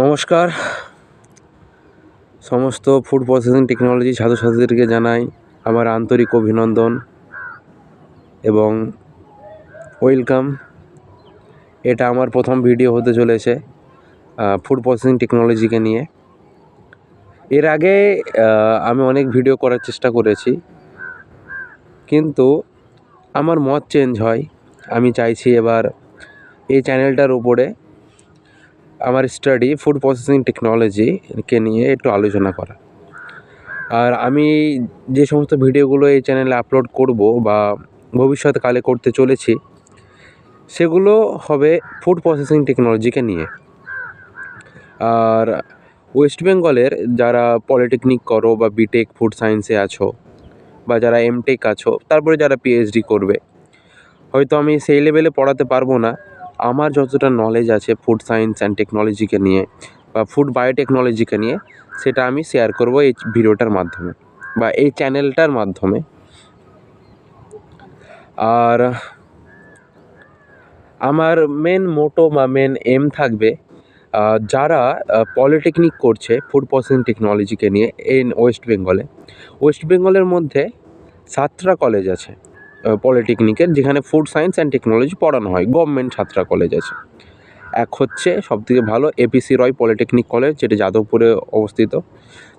নমস্কার। সমস্ত food processing technology ছাত্রছাত্রীদেরকে জানাই আমার আন্তরিক অভিনন্দন এবং ওয়েলকাম এটা আমার প্রথম ভিডিও হতে চলেছে ফুড প্রসেসিং টেকনোলজিকে নিয়ে। এর আগে আমি অনেক ভিডিও করার চেষ্টা করেছি, কিন্তু আমার মত চেঞ্জ হয়। আমি চাইছি এবার এই চ্যানেলটার উপরে আমার স্টাডি ফুড প্রসেসিং টেকনোলজিকে নিয়ে একটু আলোচনা করা। আর আমি যে সমস্ত ভিডিওগুলো এই চ্যানেলে আপলোড করব বা ভবিষ্যৎকালে করতে চলেছি, সেগুলো হবে ফুড প্রসেসিং টেকনোলজিকে নিয়ে। আর ওয়েস্ট বেঙ্গলের যারা পলিটেকনিক করো বা বিটেক ফুড সায়েন্সে আছো বা যারা এমটেক আছো, তারপরে যারা পিএইচডি করবে, হয়তো আমি সেই লেভেলে পড়াতে পারব না। আমার যতটা নলেজ আছে ফুড সায়েন্স অ্যান্ড টেকনোলজিকে নিয়ে বা ফুড বায়োটেকনোলজিকে নিয়ে, সেটা আমি শেয়ার করব এই ভিডিওটার মাধ্যমে বা এই চ্যানেলটার মাধ্যমে। আর আমার মেন মোটো বা মেন এম থাকবে যারা পলিটেকনিক করছে ফুড প্রসেসিং টেকনোলজিকে নিয়ে এই ওয়েস্ট বেঙ্গলে ওয়েস্ট বেঙ্গলের মধ্যে সাতটা কলেজ আছে। পলিটেকনিকের, যেখানে ফুড সায়েন্স অ্যান্ড টেকনোলজি পড়ানো হয়। গভর্নমেন্ট ছাত্রা কলেজ আছে। এক হচ্ছে সবথেকে ভালো এপিসি রয় পলিটেকনিক কলেজ যেটা যাদবপুরে অবস্থিত।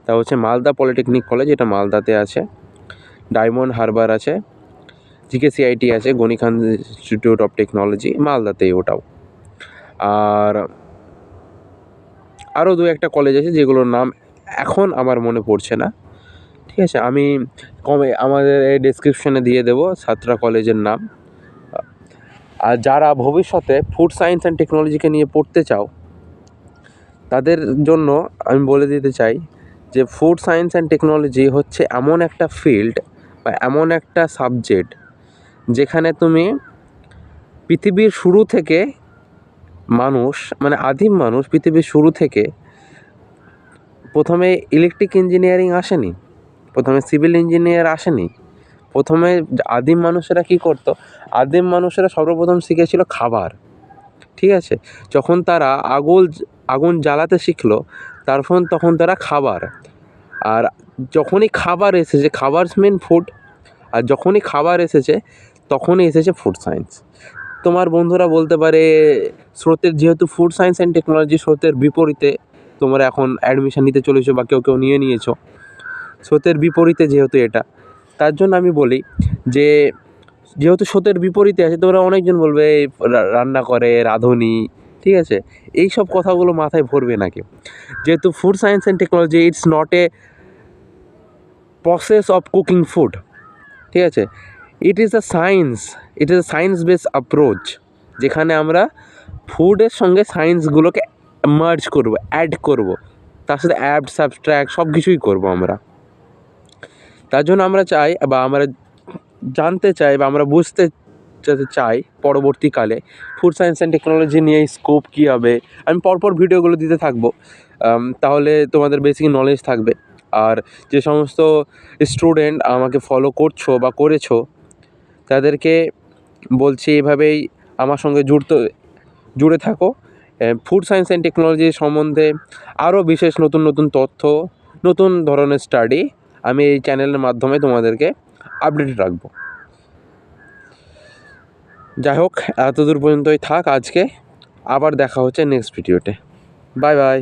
তা হচ্ছে মালদা পলিটেকনিক কলেজ এটা মালদাতে আছে। ডায়মন্ড হারবার আছে। জিকেসিআইটি আছে গণিখান ইনস্টিটিউট অফ টেকনোলজি মালদাতেই ওটাও। আর আরও দু একটা কলেজ আছে, যেগুলোর নাম এখন আমার মনে পড়ছে না। ঠিক আছে, আমি কমে, আমাদের এই ডেসক্রিপশনে দিয়ে দেবো সাতটা কলেজের নাম। আর যারা ভবিষ্যতে ফুড সায়েন্স অ্যান্ড টেকনোলজিকে নিয়ে পড়তে চাও, তাদের জন্য আমি বলে দিতে চাই যে ফুড সায়েন্স অ্যান্ড টেকনোলজি হচ্ছে এমন একটা ফিল্ড বা এমন একটা সাবজেক্ট যেখানে তুমি পৃথিবীর শুরু থেকে মানুষ মানে আদিম মানুষ পৃথিবীর শুরু থেকে প্রথমে ইলেকট্রিক ইঞ্জিনিয়ারিং আসেনি প্রথমে সিভিল ইঞ্জিনিয়ার আসেনি। প্রথমে আদিম মানুষেরা কী করতো? আদিম মানুষেরা সর্বপ্রথম শিখেছিল খাবার। ঠিক আছে? যখন তারা আগুন আগুন জ্বালাতে শিখলো, তারপর তখন তারা খাবার। আর যখনই খাবার এসেছে, খাবার মেন ফুড আর যখনই খাবার এসেছে, তখনই এসেছে ফুড সায়েন্স তোমার বন্ধুরা বলতে পারে, স্রোতের যেহেতু ফুড সায়েন্স অ্যান্ড টেকনোলজি স্রোতের বিপরীতে তোমরা এখন অ্যাডমিশন নিতে চলেছো বা কেউ কেউ নিয়ে নিয়েছো। স্রোতের বিপরীতে যেহেতু এটা, তার জন্য আমি বলি যে, যেহেতু স্রোতের বিপরীতে আছে, তোমরা অনেকজন বলবে রান্না করে, রাঁধুনি, ঠিক আছে? এই সব কথাগুলো মাথায় ভরবে না কেউ যেহেতু food science and technology it's not a process of cooking food ঠিক আছে? It is a science it is a science base approach যেখানে আমরা ফুডের সঙ্গে সায়েন্সগুলোকে মার্জ করব অ্যাড করব, তার সাথে অ্যাড সাবস্ট্র্যাক্ট সব কিছুই করব আমরা। তার জন্য আমরা চাই বা আমরা জানতে চাই বা আমরা বুঝতে যাতে চাই পরবর্তীকালে ফুড সায়েন্স অ্যান্ড টেকনোলজি নিয়ে স্কোপ কী হবে? আমি পরপর ভিডিওগুলো দিতে থাকব। তাহলে তোমাদের বেসিক নলেজ থাকবে। আর যে সমস্ত স্টুডেন্ট আমাকে ফলো করছ বা করেছ, তাদেরকে বলছি এভাবেই আমার সঙ্গে জুড়তে, জুড়ে থাকো। ফুড সায়েন্স অ্যান্ড টেকনোলজি সম্বন্ধে আরও বিশেষ নতুন নতুন তথ্য, নতুন ধরনের স্টাডি আমি এই চ্যানেলের মাধ্যমে তোমাদেরকে আপডেট রাখব। যাই হোক, এতদূর পর্যন্তই থাক আজকে। আবার দেখা হচ্ছে নেক্সট ভিডিওতে বাই বাই